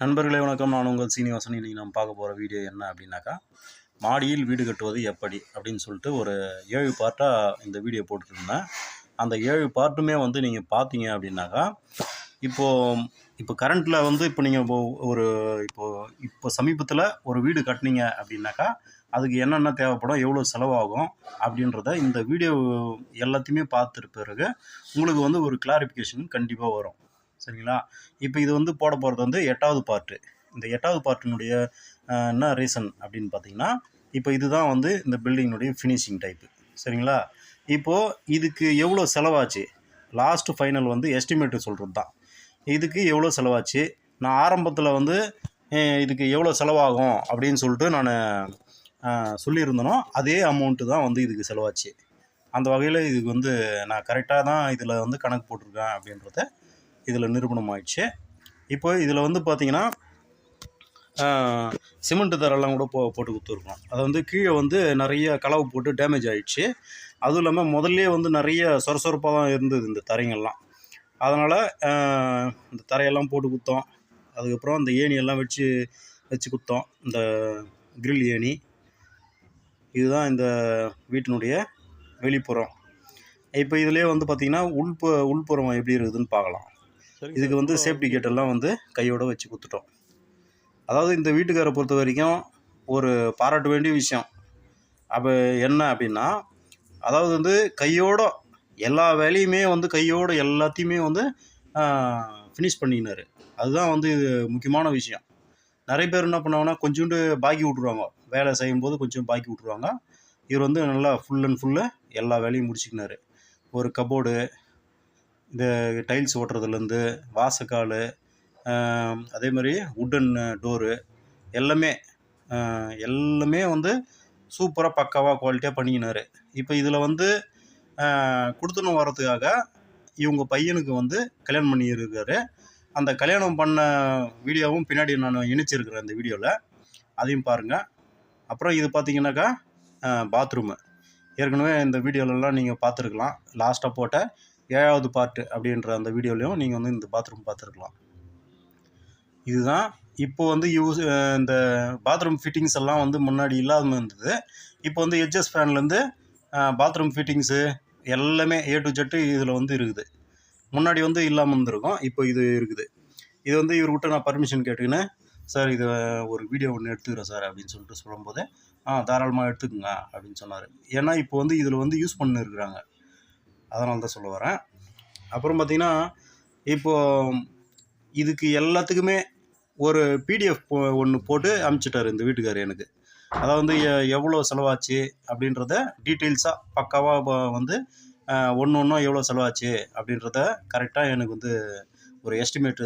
நண்பர்களே வணக்கம். நான் உங்கள் சீனிவாசன். இன்றைக்கி நம்ம பார்க்க போகிற வீடியோ என்ன அப்படின்னாக்கா மாடியில் வீடு கட்டுவது எப்படி அப்படின்னு சொல்லிட்டு ஒரு ஏழு பார்ட்டாக இந்த வீடியோ போட்டுருந்தேன் அந்த ஏழு பார்ட்டுமே வந்து நீங்கள் பார்த்தீங்க அப்படின்னாக்கா இப்போது இப்போ கரண்ட்டில் வந்து இப்போ நீங்கள் ஒரு இப்போது இப்போ சமீபத்தில் ஒரு வீடு கட்டினீங்க அப்படின்னாக்கா அதுக்கு என்னென்ன தேவைப்படும் எவ்வளோ செலவாகும் அப்படின்றத இந்த வீடியோ எல்லாத்தையுமே பார்த்துட்டு பிறகு உங்களுக்கு வந்து ஒரு கிளாரிஃபிகேஷன் கண்டிப்பாக வரும். சரிங்களா? இப்போ இது வந்து போட போகிறது வந்து எட்டாவது பார்ட்டு இந்த எட்டாவது பார்ட்டினுடைய என்ன ரீசன் அப்படின்னு பார்த்தீங்கன்னா இப்போ இதுதான் வந்து இந்த பில்டிங்கினுடைய ஃபினிஷிங் டைப்பு சரிங்களா? இப்போது இதுக்கு எவ்வளோ செலவாச்சு? லாஸ்ட் ஃபைனல் வந்து எஸ்டிமேட்டு சொல்கிறது தான் இதுக்கு எவ்வளோ செலவாச்சு? நான் ஆரம்பத்தில் வந்து இதுக்கு எவ்வளோ செலவாகும் அப்படின்னு சொல்லிட்டு நான் சொல்லியிருந்தனோ அதே அமௌண்ட்டு தான் வந்து இதுக்கு செலவாச்சு. அந்த வகையில் இதுக்கு வந்து நான் கரெக்டாக தான் இதில் வந்து கணக்கு போட்டிருக்கேன் அப்படின்றத இதில் நிரூபணம் ஆயிடுச்சு இப்போ இதில் வந்து பார்த்திங்கன்னா சிமெண்ட்டு தரெல்லாம் கூட போ போட்டு கொடுத்துருக்கோம் அது வந்து கீழே வந்து நிறைய கலவை போட்டு டேமேஜ் ஆகிடுச்சு அதுவும் இல்லாமல் முதல்லே வந்து நிறைய சொரசொரப்பாக தான் இருந்தது இந்த தரைங்கள்லாம். அதனால் இந்த தரையெல்லாம் போட்டு கொடுத்தோம் அதுக்கப்புறம் இந்த ஏணியெல்லாம் வச்சு வச்சு கொடுத்தோம் இந்த கிரில் ஏணி. இதுதான் இந்த வீட்டினுடைய வெளிப்புறம். இப்போ இதுலேயே வந்து பார்த்திங்கன்னா உள்பு உள்புறம் எப்படி இருக்குதுன்னு பார்க்கலாம். இதுக்கு வந்து சேஃப்டி கேட் எல்லாம் வந்து கையோட வச்சு கொடுத்துட்டோம் அதாவது இந்த வீட்டுக்காரை பொறுத்த வரைக்கும் ஒரு பாராட்ட வேண்டிய விஷயம். அப்போ என்ன அப்படின்னா அதாவது வந்து கையோட எல்லா வேலையுமே வந்து கையோட எல்லாத்தையுமே வந்து ஃபினிஷ் பண்ணிக்கினாரு. அதுதான் வந்து இது முக்கியமான விஷயம். நிறைய பேர் என்ன பண்ணுவாங்கன்னா கொஞ்சோண்டு பாக்கி விட்ருவாங்க வேலை செய்யும்போது கொஞ்சம் பாக்கி விட்ருவாங்க இவர் வந்து நல்லா ஃபுல் அண்ட் ஃபுல்லு எல்லா வேலையும் முடிச்சுக்கினாரு. ஒரு கபோர்டு இந்த டைல்ஸ் ஓட்டுறதுலேருந்து வாசக்கால் அதே மாதிரி உட்டன் டோரு எல்லாமே எல்லாமே வந்து சூப்பராக பக்காவாக குவாலிட்டியாக பண்ணிக்கினாரு. இப்போ இதில் வந்து கொடுத்துன்னு வரத்துக்காக இவங்க பையனுக்கு வந்து கல்யாணம் பண்ணியிருக்காரு. அந்த கல்யாணம் பண்ண வீடியோவும் பின்னாடி நான் இணைச்சிருக்கிறேன் இந்த வீடியோவில் அதையும் பாருங்கள் அப்புறம் இது பார்த்தீங்கன்னாக்கா பாத்ரூமு ஏற்கனவே இந்த வீடியோலலாம் நீங்கள் பார்த்துருக்கலாம். லாஸ்ட்டாக போட்ட ஏழாவது பார்ட்டு அப்படின்ற அந்த வீடியோலையும் நீங்கள் வந்து இந்த பாத்ரூம் பார்த்துருக்கலாம். இதுதான் இப்போ வந்து யூஸ் இந்த பாத்ரூம் ஃபிட்டிங்ஸ் எல்லாம் வந்து முன்னாடி இல்லாமல் இருந்தது. இப்போ வந்து ஹெச்எஸ் ஃபேன்லேருந்து பாத்ரூம் ஃபிட்டிங்ஸு எல்லாமே ஏ டு ஜெட்டு இதில் வந்து இருக்குது. முன்னாடி வந்து இல்லாமல் இருந்திருக்கும் இப்போ இது இருக்குது. இது வந்து இவர்கிட்ட நான் பர்மிஷன் கேட்டுக்கினேன் சார் இது ஒரு வீடியோ ஒன்று எடுத்துக்கிறேன் சார் அப்படின்னு சொல்லிட்டு சொல்லும்போது ஆ தாராளமாக எடுத்துக்கோங்க அப்படின்னு சொன்னார். ஏன்னா இப்போ வந்து இதில் வந்து யூஸ் பண்ணிருக்கிறாங்க. அதனால தான் சொல்ல வரேன். அப்புறம் பார்த்திங்கன்னா இப்போது இதுக்கு எல்லாத்துக்குமே ஒரு பிடிஎஃப் ஒன்று போட்டு அனுப்பிச்சிட்டாரு இந்த வீட்டுக்காரர் எனக்கு. அதாவது வந்து எ- எவ்வளோ செலவாச்சு அப்படின்றத டீட்டெயில்ஸாக பக்காவாக வந்து ஒன்று ஒன்றும் எவ்வளோ செலவாச்சு அப்படின்றத கரெக்டாக எனக்கு வந்து ஒரு எஸ்டிமேட்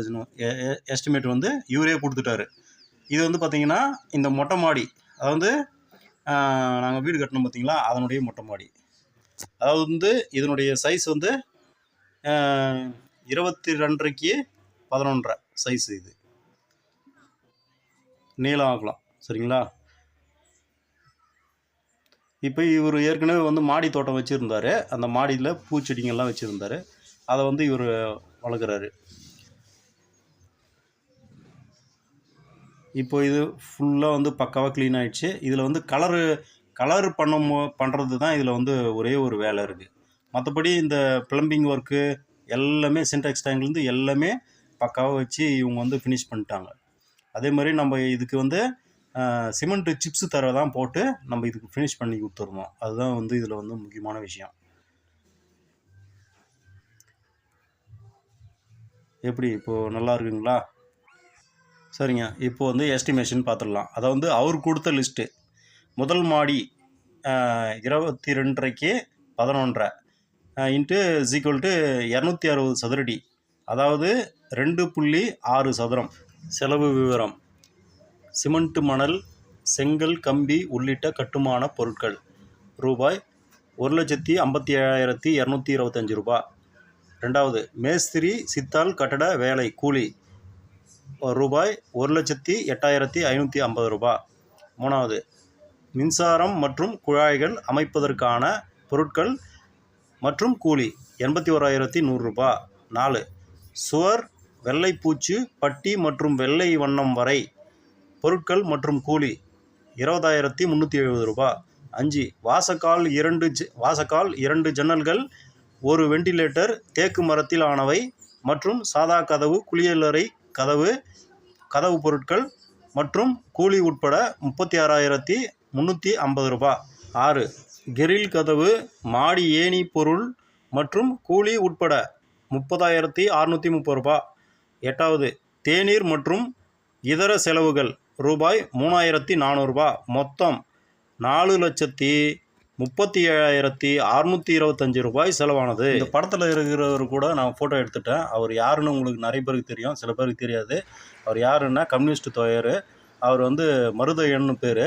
எஸ்டிமேட் வந்து இவரே கொடுத்துட்டாரு. இது வந்து பார்த்திங்கன்னா இந்த மொட்டை மாடி அதாவது நாங்கள் வீடு கட்டணும் பார்த்தீங்களா அதனுடைய மொட்டை மாடி. அதாவது வந்து இதனுடைய சைஸ் வந்து ஆஹ், இருபத்தி ரெண்டரைக்கு பதினொன்றரை சைஸ் இது. நீளம் ஆகலாம் சரிங்களா? இப்போ இவர் ஏற்கனவே வந்து மாடி தோட்டம் வச்சுருந்தார். அந்த மாடியில் பூச்செடிங்கள்லாம் வச்சுருந்தார். அதை வந்து இவர் வளர்க்குறாரு. இப்போ இது ஃபுல்லாக வந்து பக்காவாக க்ளீன் ஆயிடுச்சு. இதில் வந்து கலரு கலர் பண்ணும் பண்ணுறது தான் இதில் வந்து ஒரே ஒரு வேலை இருக்குது மற்றபடி இந்த ப்ளம்பிங் ஒர்க்கு எல்லாமே சின்டெக்ஸ் டேங்க்லேருந்து எல்லாமே பக்காவாக வச்சு இவங்க வந்து ஃபினிஷ் பண்ணிட்டாங்க. அதே மாதிரி நம்ம இதுக்கு வந்து சிமெண்ட்டு சிப்ஸு தர தான் போட்டு நம்ம இதுக்கு ஃபினிஷ் பண்ணி கொடுத்துருந்தோம் அதுதான் வந்து இதில் வந்து முக்கியமான விஷயம். எப்படி? இப்போது நல்லா இருக்குங்களா? சரிங்க. இப்போ வந்து எஸ்டிமேஷன் பார்த்துடலாம். அதை வந்து அவர் கொடுத்த லிஸ்ட்டு முதல் மாடி இருபத்தி ரெண்டரைக்கு பதினொன்றரை. இன்ட்டு ஈக்குவல் டு இரநூத்தி அறுபது சதுரடி. அதாவது ரெண்டு புள்ளி ஆறு சதுரம். செலவு விவரம். சிமெண்ட் மணல் செங்கல் கம்பி உள்ளிட்ட கட்டுமான பொருட்கள். ரூபாய் ஒரு லட்சத்தி ஐம்பத்தி ஏழாயிரத்தி இரநூத்தி இருபத்தஞ்சி ரூபாய் ரெண்டாவது மேஸ்திரி சித்தால் கட்டட வேலை கூலி. ரூபாய் ஒரு லட்சத்தி எட்டாயிரத்தி ஐநூற்றி ஐம்பது ரூபாய் மூணாவது மின்சாரம் மற்றும் குழாய்கள் அமைப்பதற்கான பொருட்கள் மற்றும் கூலி எண்பத்தி ஓராயிரத்தி நூறுரூபா நாலு சுவர் வெள்ளைப்பூச்சு பட்டி மற்றும் வெள்ளை வண்ணம் வரை பொருட்கள் மற்றும் கூலி இருபதாயிரத்தி முந்நூற்றி எழுபது ரூபாய் அஞ்சு வாசக்கால் இரண்டு வாசக்கால் இரண்டு ஜன்னல்கள் ஒரு வெண்டிலேட்டர் தேக்கு மரத்தில் ஆனவை மற்றும் சாதா கதவு குளியலறை கதவு கதவு பொருட்கள் மற்றும் கூலி உட்பட முப்பத்தி ஆறாயிரத்தி முந்நூற்றி ஐம்பது ரூபா. ஆறு கெரில் கதவு மாடி ஏணி பொருள் மற்றும் கூலி உட்பட முப்பதாயிரத்தி அறுநூற்றி முப்பது ரூபா. எட்டாவது தேநீர் மற்றும் இதர செலவுகள் ரூபாய் மூணாயிரத்தி நானூறுரூபா மொத்தம் நாலு லட்சத்தி முப்பத்தி ஏழாயிரத்தி அறநூற்றி இருபத்தஞ்சி ரூபாய் செலவானது. இந்த படத்தில் இருக்கிறவர் கூட நான் ஃபோட்டோ எடுத்துட்டேன். அவர் யாருன்னு உங்களுக்கு நிறைய பேருக்கு தெரியும். சில பேருக்கு தெரியாது. அவர் யாருன்னா கம்யூனிஸ்ட் தோயர். அவர் வந்து மருத எண்ணு பேர்.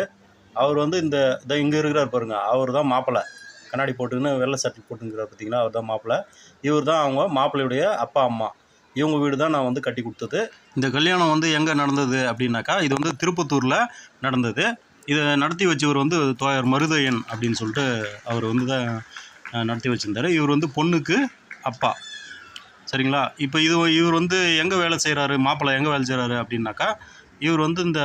அவர் வந்து இந்த இதை இங்கே இருக்கிறார் பாருங்க அவர் தான் மாப்பிள்ளை கண்ணாடி போட்டுக்கின்னு வெள்ளை சட்டை போட்டுங்கிறார் பார்த்தீங்களா அவர் தான் மாப்பிள்ளை இவர் தான் அவங்க மாப்பிள்ளையுடைய அப்பா அம்மா. இவங்க வீடு தான் நான் வந்து கட்டி கொடுத்தது. இந்த கல்யாணம் வந்து எங்கே நடந்தது அப்படின்னாக்கா இது வந்து திருப்பத்தூரில் நடந்தது. இதை நடத்தி வச்சவர் வந்து தோயர் மருதையன் அப்படின்னு சொல்லிட்டு அவர் வந்து தான் நடத்தி வச்சுருந்தார். இவர் வந்து பொண்ணுக்கு அப்பா. சரிங்களா? இப்போ இது இவர் வந்து எங்கே வேலை செய்கிறாரு மாப்பிள்ளை எங்கே வேலை செய்கிறாரு அப்படின்னாக்கா இவர் வந்து இந்த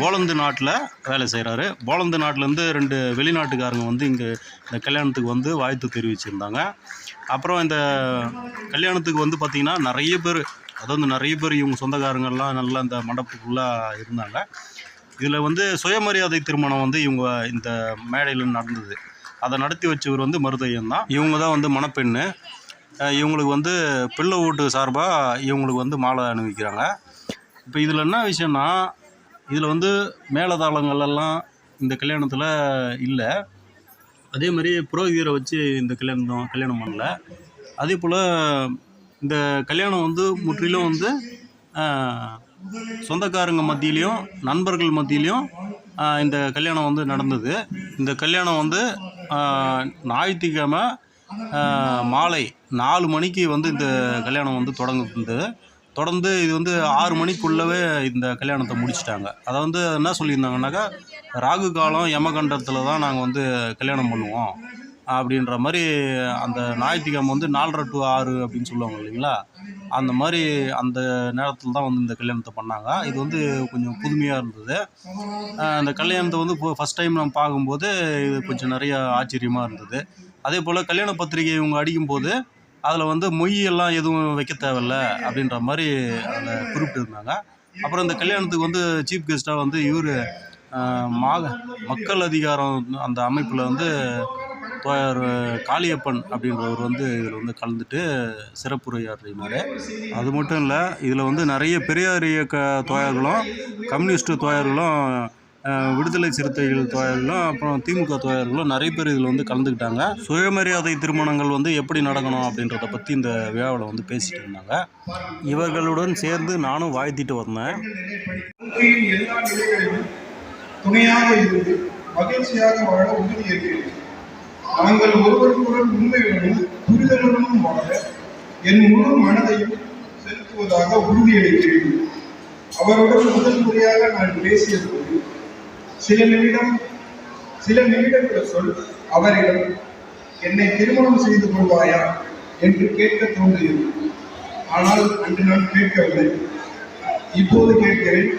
போலந்து நாட்டில் வேலை செய்கிறாரு போலந்து நாட்டிலேருந்து ரெண்டு வெளிநாட்டுக்காரங்க வந்து இங்கே இந்த கல்யாணத்துக்கு வந்து வாழ்த்து தெரிவிச்சிருந்தாங்க. அப்புறம் இந்த கல்யாணத்துக்கு வந்து பார்த்திங்கன்னா நிறைய பேர் அதாவது நிறைய பேர் இவங்க சொந்தக்காரங்கள்லாம் நல்லா இந்த மண்டபத்துக்குள்ளே இருந்தாங்க. இதில் வந்து சுயமரியாதை திருமணம் வந்து இவங்க இந்த மேடையில் நடந்தது. அதை நடத்தி வச்சவர் வந்து மருதையன் தான். இவங்க தான் வந்து மணப்பெண்ணு. இவங்களுக்கு வந்து பிள்ளை வீட்டு சார்பாக இவங்களுக்கு வந்து மாலை அணிவிக்கிறாங்க. இப்போ இதில் என்ன விஷயம்னா இதில் வந்து மேலதாளங்கள் எல்லாம் இந்த கல்யாணத்தில் இல்லை. அதே மாதிரி புரோகிதரை வச்சு இந்த கல்யாணம் கல்யாணம் பண்ணல. அதே போல் இந்த கல்யாணம் வந்து முற்றிலும் வந்து சொந்தக்காரங்க மத்தியிலையும் நண்பர்கள் மத்தியிலையும் இந்த கல்யாணம் வந்து நடந்தது. இந்த கல்யாணம் வந்து ஞாயிற்றுக்கிழமை மாலை நாலு மணிக்கு வந்து இந்த கல்யாணம் வந்து தொடங்குது. தொடர்ந்து இது வந்து ஆறு மணிக்குள்ளவே இந்த கல்யாணத்தை முடிச்சிட்டாங்க. அதை வந்து என்ன சொல்லியிருந்தாங்கன்னாக்கா ராகு காலம் யமகண்டத்தில் தான் நாங்கள் வந்து கல்யாணம் பண்ணுவோம். அப்படின்ற மாதிரி அந்த ஞாயிற்றுக்கிழமை வந்து நாலரை டு ஆறு அப்படின்னு சொல்லுவாங்க இல்லைங்களா? அந்த மாதிரி அந்த நேரத்தில் தான் வந்து இந்த கல்யாணத்தை பண்ணாங்க. இது வந்து கொஞ்சம் புதுமையாக இருந்தது. அந்த கல்யாணத்தை வந்து இப்போ ஃபஸ்ட் டைம் நம்ம பார்க்கும்போது இது கொஞ்சம் நிறைய ஆச்சரியமாக இருந்தது. அதே போல் கல்யாண பத்திரிகை இவங்க அடிக்கும்போது அதில் வந்து மொய்யெல்லாம் எதுவும் வைக்க தேவையில்ல அப்படின்ற மாதிரி அதில் குறிப்பிட்டிருந்தாங்க. அப்புறம் இந்த கல்யாணத்துக்கு வந்து சீஃப் கெஸ்ட்டாக வந்து இவர் மாக மக்கள் அதிகாரம் அந்த அமைப்பில் வந்து தோயர் காளியப்பன் அப்படின்றவர் வந்து இதில் வந்து கலந்துட்டு சிறப்புரையாற்றினார். அது மட்டும் இல்லை இதில் வந்து நிறைய பெரியார் இயக்க தோயர்களும் கம்யூனிஸ்ட் தோயர்களும் விடுதலை சிறுத்தைகள் தோயர்களும் அப்புறம் திமுக தோயர்களும் நிறைய பேர் இதில் வந்து கலந்துக்கிட்டாங்க. சுயமரியாதை திருமணங்கள் வந்து எப்படி நடக்கணும் அப்படின்றத பற்றி இந்த விழாவில் வந்து பேசிட்டு இருந்தாங்க. இவர்களுடன் சேர்ந்து நானும் வாழ்த்திட்டு வந்தேன். துணையாக இருந்து மகிழ்ச்சியாக வாழ உறுதியேற்கிறேன் நாங்கள் ஒருவருக்குடன் உண்மையுடனும் புரிதலுடனும் வாழ என் முழு மனதையும் செலுத்துவதாக உறுதியளிக்கிறேன் அவருடன் முதல் முறையாக நான் பேசியது சில நிமிடம் சில நிமிடங்கள் சொல் அவரிடம் என்னை திருமணம் செய்து கொள்வாயா? என்று கேட்க தோன்றியது. ஆனால் அன்று நான் கேட்கவில்லை. இப்போது கேட்கிறேன்.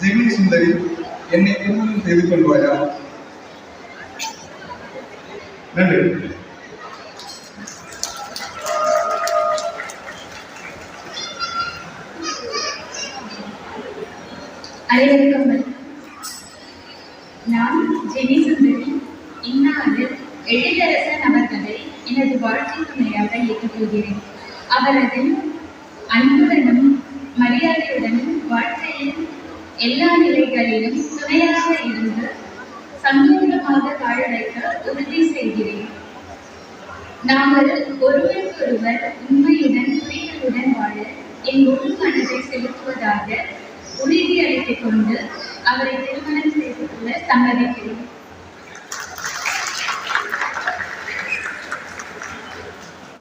ஜெகன் சுந்தரி என்னை திருமணம் செய்து கொள்வாயா? நன்றி அனைவருக்கும் வணக்கம். நான் ஜெனி சுந்தரி. இன்னாண்டு எழிலரசன் அவர்களை எனது வாழ்க்கை துணையாக ஏற்கப் போகிறேன். அவரது அன்புடனும் மரியாதையுடனும் வாழ்க்கையில் எல்லா நிலைகளிலும் துணையாக இருந்து சந்தோஷமாக வாழ வைக்க உறுதி செய்கிறேன். நாங்கள் ஒருவருக்கொருவர் உண்மையுடன் புரிதலுடன் வாழ என் முழு மனதை செலுத்துவதாக உறுதியளித்துக் கொண்டு அவரை திருமணம் செய்து கொள்ள சம்மதிக்கிறேன்